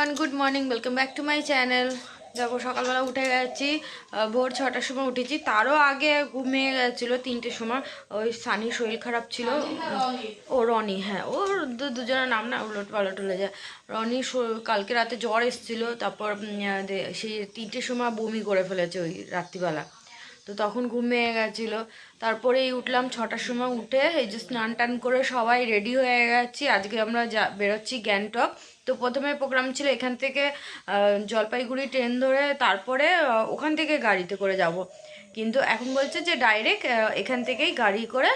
Everyone good morning welcome back to my channel দেখো, সকালবেলা উঠে গেছি ভোর ছটার সময় উঠেছি, তারও আগে ঘুমিয়ে গেছিল তিনটের সময়। ওই সানির শরীর খারাপ ছিল। ও রনি হ্যাঁ ওর দুজনের নাম না উলট পালট হলে যায়। রনি কালকে রাতে জ্বর এসেছিল, তারপর সেই তিনটের সময় বমি করে ফেলেছে ওই রাত্রিবেলা। তো তখন ঘুমিয়ে গেছিল। তারপরে এই উঠলাম ছটার সময় উঠে এই যে স্নান টান করে সবাই রেডি হয়ে গেছি। আজকে আমরা যা বেরোচ্ছি গ্যাংটক। তো প্রথমে প্রোগ্রাম ছিল এখান থেকে জলপাইগুড়ি ট্রেন ধরে তারপরে ওখান থেকে গাড়িতে করে যাব। কিন্তু এখন বলছে যে ডাইরেক্ট এখান থেকেই গাড়ি করে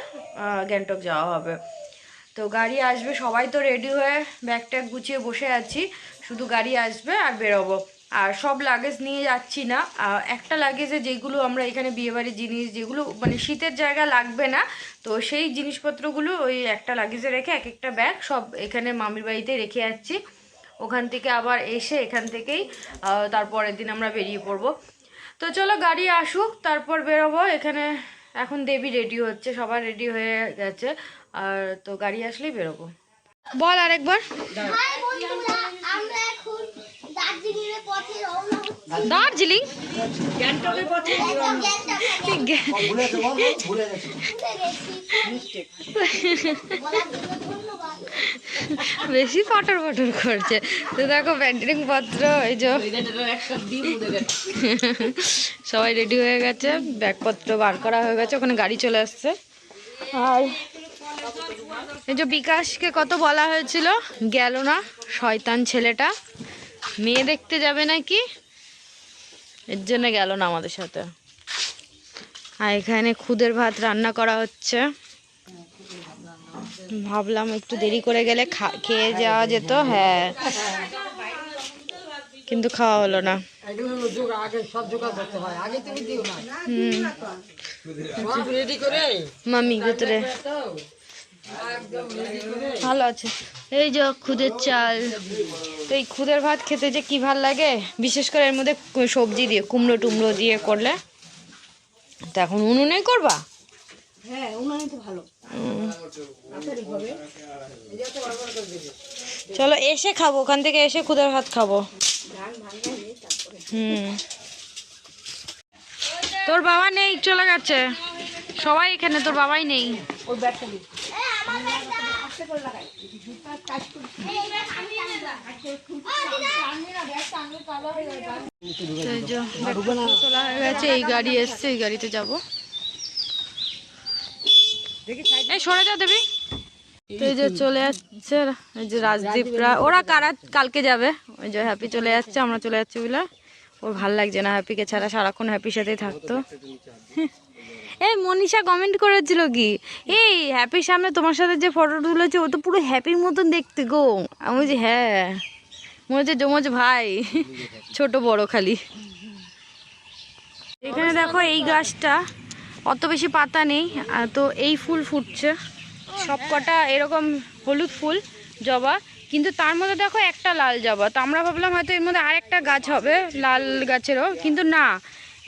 গ্যাংটক যাওয়া হবে। তো গাড়ি আসবে, সবাই তো রেডি হয়ে ব্যাগ ট্যাগ গুছিয়ে বসে আছি। শুধু গাড়ি আসবে আর বেরোবো। আর সব লাগেজ নিয়ে যাচ্ছি না। একটা লাগেজে যেগুলো আমরা এখানে বিয়েবাড়ির জিনিস যেগুলো মানে শীতের জায়গা লাগবে না তো সেই জিনিসপত্রগুলো ওই একটা লাগেজে রেখে এক একটা ব্যাগ সব এখানে মামির বাড়িতে রেখে যাচ্ছি। ওখান থেকে আবার এসে এখান থেকেই তারপরের দিন আমরা বেরিয়ে পড়ব। তো চলো গাড়ি আসুক তারপর বেরোবো। এখানে এখন দেবী রেডি হচ্ছে সবার রেডি হয়ে গেছে। আর তো গাড়ি আসলেই বেরোবো। বল আরেকবার হাই বন্ধুরা আমরা এখন দার্জিলিং? বেশি ফটর ফটর করছে। তো দেখো ব্যান্ডিং পত্র, এই যে। সবাই রেডি হয়ে গেছে, ব্যাগপত্র বার করা হয়ে গেছে, ওখানে গাড়ি চলে আসছে। আর এই যে বিকাশকে কত বলা হয়েছিল? গেল না, শয়তান ছেলেটা। মেয়ে দেখতে যাবে নাকি? এর জন্য গেল না আমাদের সাথে। আর এখানে খুদের ভাত রান্না করা হচ্ছে। ভাবলাম একটু দেরি করে গেলে খেয়ে যাওয়া যেত হ্যাঁ। কিন্তু খাওয়া হলো না। মামি ভেতরে। ভালো আছে। এই যে খুদের চাল। তো এই খুদের ভাত খেতে যে কি ভালো লাগে? বিশেষ করে এর মধ্যে সবজি দিয়ে কুমড়ো টুমড়ো দিয়ে করলে। তো এখন উনুনে করবা? হ্যাঁ উনানি তো ভালো। চলো এসে খাব ওখান থেকে এসে খুদের ভাত খাব। হুম। তোর বাবা নেই চলে গেছে। সবাই এখানে তোর বাবাই নেই। ওই ব্যাগটা তোলা হয়ে গেছে, এই গাড়ি এসছে, এই গাড়িতে যাব। এই সরে যা দেবী। এই যে চলে যাচ্ছে এই যে রাজদীপরা ওরা কারা কালকে যাবে? ওই যে হ্যাপি চলে যাচ্ছে, আমরা চলে যাচ্ছি বলে। ওর ভালো লাগছে না, হ্যাপিকে ছাড়া সারাক্ষণ হ্যাপির সাথেই থাকতো। এই মনীষা কমেন্ট করেছিল কি? এই হ্যাপির সামনে তোমার সাথে যে ফটো তুলেছে, ও তো পুরো হ্যাপির মতন দেখতে গো। আমি বলছি হ্যাঁ। মনে হচ্ছে জমজ ভাই, ছোট বড় খালি। এখানে দেখো এই গাছটা, অত বেশি পাতা নেই তো এই ফুল ফুটছে। সব কটা এরকম হলুদ ফুল, জবা। কিন্তু তার মধ্যে দেখো একটা লাল জবা। তো আমরা ভাবলাম হয়তো এর মধ্যে আরেকটা গাছ হবে, লাল গাছেরও। কিন্তু না,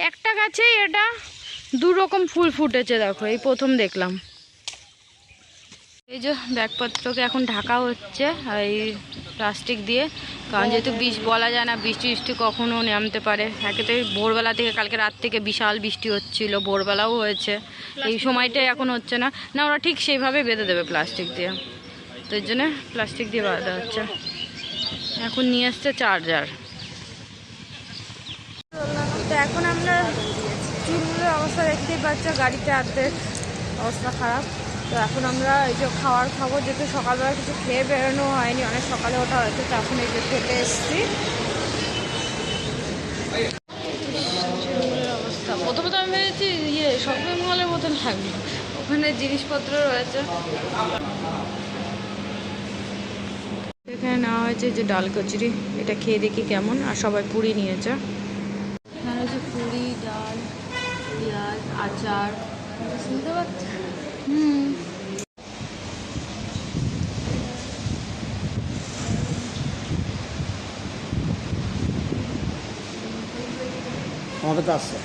একটা গাছেই এটা দু রকম ফুল ফুটেছে দেখো এই প্রথম দেখলাম। এই যে ব্যাগপত্রকে এখন ঢাকা হচ্ছে এই প্লাস্টিক দিয়ে। কারণ যেহেতু বিষ বলা যায় না বৃষ্টি বৃষ্টি কখনও নামতে পারে। একেতে ভোরবেলা থেকে কালকে রাত থেকে বিশাল বৃষ্টি হচ্ছিল ভোরবেলাও হয়েছে। এই সময়টাই এখন হচ্ছে না। না ওরা ঠিক সেইভাবে বেঁধে দেবে প্লাস্টিক দিয়ে। তো এর জন্য প্লাস্টিক দিয়ে বাঁধা হচ্ছে। এখন নিয়ে আসছে চার্জার। তো এখন আমরা অবস্থা দেখতেই পাচ্ছ গাড়িতে অর্ধেক অবস্থা খারাপ। তো এখন আমরা এই যে খাবার খাব যেহেতু সকালবেলা কিছু খেয়ে বেরোনো হয়নি অনেক সকালে ওঠা হয়েছে তো এখন এই যে খেতে এসেছি। অবস্থা। প্রথমে তো আমি ভেবেছি ইয়ে শপিং মলের মতন লাগবে ওখানে জিনিসপত্র রয়েছে। এখানে নেওয়া হয়েছে যে ডাল কচুরি। এটা খেয়ে দেখি কেমন। আর সবাই পুরি নিয়েছে। এখানে হচ্ছে পুরি আচার শুনতে পাচ্ছ হুম আমাদের তো আসছে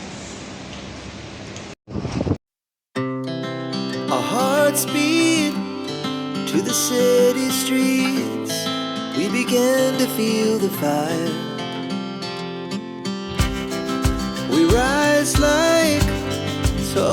Our hearts beat to the city streets. We began to feel the fire. We rise like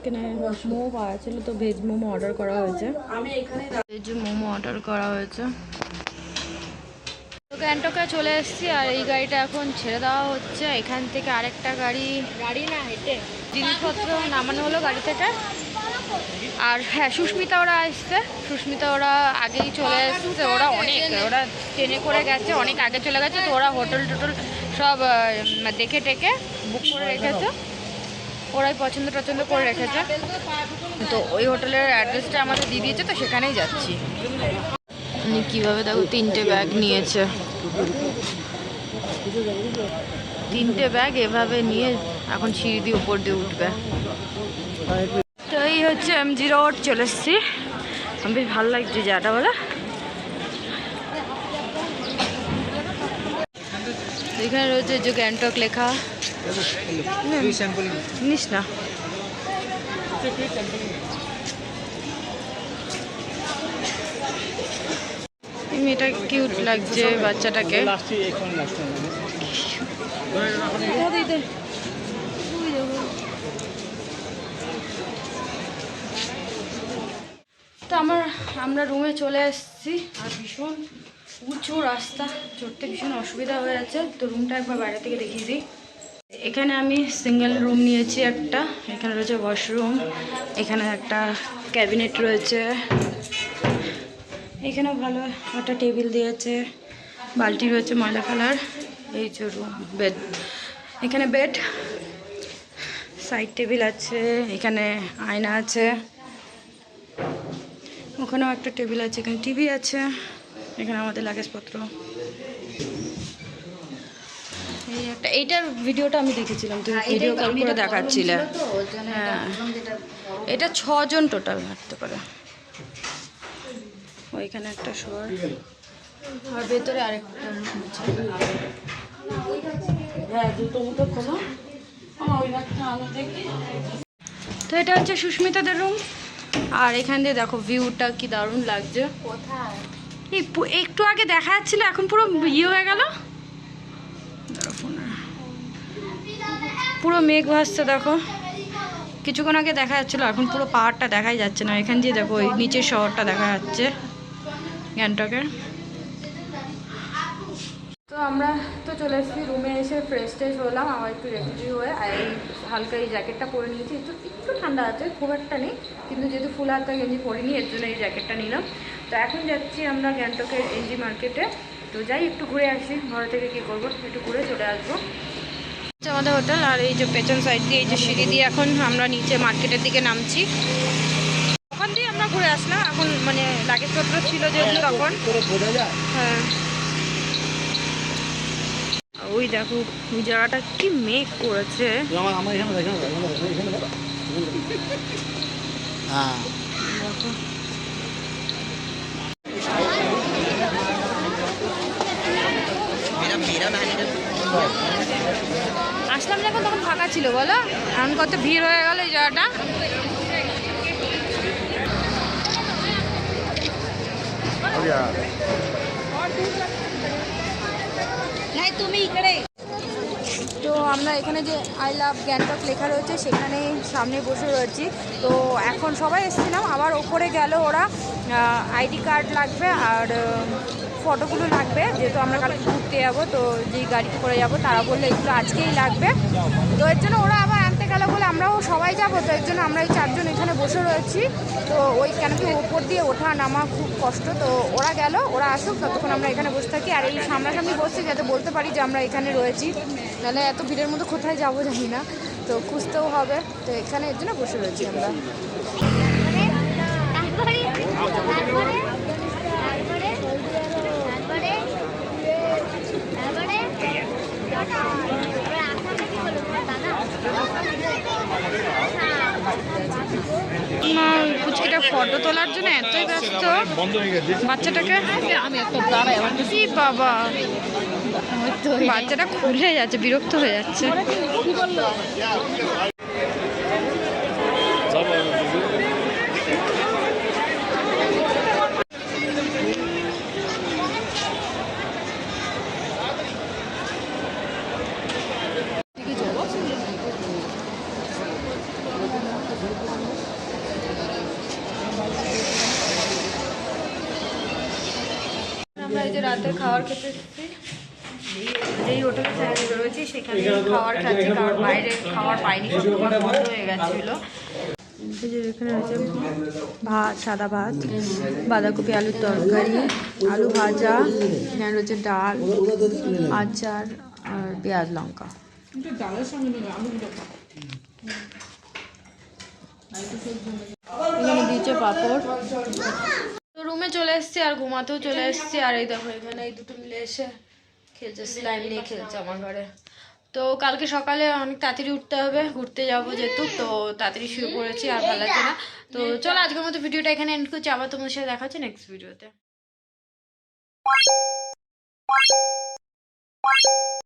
এখানে মোমো পাওয়া ছিল তো ভেজ মোমো অর্ডার করা হয়েছে। ভেজ মোমো অর্ডার করা হয়েছে। তো গ্যাংটকে চলে এসেছি, আর এই গাড়িটা এখন ছেড়ে দেওয়া হচ্ছে। এখান থেকে আরেকটা গাড়ি গাড়ি না হেঁটে জিনিসপত্র নামানো হলো গাড়ি থেকে। আর হ্যাঁ সুস্মিতা ওরা আসছে। সুস্মিতা ওরা আগেই চলে এসছে। ওরা অনেক, ওরা ট্রেনে করে গেছে, অনেক আগে চলে গেছে। তো ওরা হোটেল টোটেল সব দেখে টেকে বুক করে রেখেছে। ওরাই পছন্দ টছন্দ করে রেখেছে। তো ওই হোটেলের অ্যাড্রেসটা আমাদের দিয়ে দিয়েছে, তো সেখানেই যাচ্ছি। কীভাবে দেখো তিনটে ব্যাগ নিয়েছে। তিনটে ব্যাগ এভাবে নিয়ে এখন সিঁড়ি দিয়ে উপর দিয়ে উঠবে। তো এই হচ্ছে এম জি রোড, চলে এসছি। বেশ ভালো লাগছে যাটা বলে। এখানে রয়েছে যে গ্যাংটক লেখা। নিস না মেয়েটা কিউট লাগছে বাচ্চাটাকে তো আমার, আমরা রুমে চলে এসেছি আর ভীষণ উঁচু রাস্তা। চড়তে ভীষণ অসুবিধা হয়ে যাচ্ছে তো রুমটা একবার বাইরে থেকে দেখিয়ে দিই। এখানে আমি সিঙ্গেল রুম নিয়েছি একটা, এখানে রয়েছে ওয়াশরুম, এখানে একটা ক্যাবিনেট রয়েছে এখানে ভালো একটা টেবিল দিয়েছে, বালতি রয়েছে ময়লা ফেলার, এই যে রুম বেড এখানে বেড সাইড টেবিল আছে, এখানে আয়না আছে, ওখানেও একটা টেবিল আছে, এখানে টিভি আছে, এখানে আমাদের লাগেজপত্র। এই একটা এইটার ভিডিওটা আমি দেখেছিলাম তুমি ভিডিও কল করে দেখাচ্ছিলে হ্যাঁ। এটা ছজন টোটাল হাঁটতে পারে। ওইখানে একটা শোয়ার। আর ভেতরে আরেকটা। হ্যাঁ তো এটা হচ্ছে সুস্মিতাদের রুম আর এখান দিয়ে দেখো ভিউটা কি দারুণ লাগছে। একটু আগে দেখা যাচ্ছিল এখন পুরো ইয়ে হয়ে গেল। পুরো মেঘ ভাসছে, দেখো। কিছুক্ষণ আগে দেখা যাচ্ছিল, এখন পুরো পাহাড়টা দেখাই যাচ্ছে না। এখান দিয়ে দেখো, ওই নিচের শহরটা দেখা যাচ্ছে, গ্যাংটকের। তো আমরা তো চলে এসেছি রুমে এসে ফ্রেশ ট্রেশ হলাম আবার একটু রেফ্রি হয়ে, আর হালকা এই জ্যাকেটটা পরে নিয়েছি। একটু একটু ঠান্ডা আছে, খুব একটা নেই, কিন্তু যেহেতু ফুল হাতা গেঞ্জি পরিনি, এর জন্য এই জ্যাকেটটা নিলাম। তো এখন যাচ্ছি আমরা গ্যাংটকের এনজি মার্কেটে তো যাই, একটু ঘুরে আসি, ঘর থেকে কী করব, একটু ঘুরে চলে আসব। আমাদের হোটেল আর এই যে পেছন সাইড দিয়ে এই যে সিঁড়ি দিয়ে এখন আমরা নিচে মার্কেটের দিকে নামছি। ওখান দিয়ে আমরা ঘুরে আসলাম। এখন মানে লাগেজপত্র ছিল যেহেতু তখন। হ্যাঁ। ওই দেখো ওই জায়গাটা কি মেঘ করেছে। হ্যাঁ দেখো ছিল, বলো? এখন কত ভিড় হয়ে গেল এই জায়গাটা? তো আমরা এখানে যে আই লাভ গ্যাংটক লেখা রয়েছে, সেখানে সামনে বসে রয়েছি। তো এখন সবাই এসেছিলাম, আবার ওপরে গেল ওরা আইডি কার্ড লাগবে আর ফটোগুলো লাগবে, যেহেতু আমরা কালকে ঘুরতে যাব, তো যেই গাড়িতে করে যাব, তারা বলল এগুলো আজকেই লাগবে। তো এর জন্য ওরা আবার আনতে গেল বলে আমরাও সবাই যাব, তো এর জন্য আমরা এই চারজন এখানে বসে রয়েছি। তো ওই কেন কি ওপর দিয়ে ওঠা নামা খুব কষ্ট, তো ওরা গেল, ওরা আসুক, ততক্ষণ আমরা এখানে বসে থাকি। আর এই সামনাসামনি বসছি যাতে বলতে পারি যে আমরা এখানে রয়েছি। নাহলে এত ভিড়ের মধ্যে কোথায় যাব জানি না। তো খুঁজতেও হবে, তো এখানে এর জন্য বসে রয়েছি আমরা তারপরে তারপরে তারপরে তারপরে তারপরে তারপরে আসামে কি বলব দাদা মা পুচকিটা ফটো তোলার জন্য এতই ব্যস্ত বাচ্চাটাকে? কি বাবা? বাচ্চাটা খুলে যাচ্ছে বিরক্ত হয়ে যাচ্ছে। আমরা এই যে রাতে খাবার খেতে এসেছি। যেই হোটেলে স্যালারি রয়েছে, সেখানে খাবার খাচ্ছি, কারণ বাইরে খাবার পাইনি সব বন্ধ হয়ে গেছিল। এখানে রয়েছে ভাত, সাদা ভাত, বাঁধাকপি আলুর তরকারি, আলু ভাজা, এখানে রয়েছে ডাল, আচার আর পেঁয়াজ লঙ্কা। এখানে দিয়েছে পাঁপড়। রুমে চলে এসেছি আর ঘুমাতেও চলে এসেছি। আর এই দেখো এখানে এই দুটো মিলে এসে খেলছে স্লাইম নিয়ে খেলছে আমার ঘরে। তো কালকে সকালে অনেক তাড়াতাড়ি উঠতে হবে ঘুরতে যাব যেহেতু তো তাড়াতাড়ি শুরু করেছি আর ভালো লাগছে না। তো চলো আজকের মতো ভিডিওটা এখানে এন্ড করছি আবার তোমার সাথে দেখা হচ্ছে নেক্সট ভিডিওতে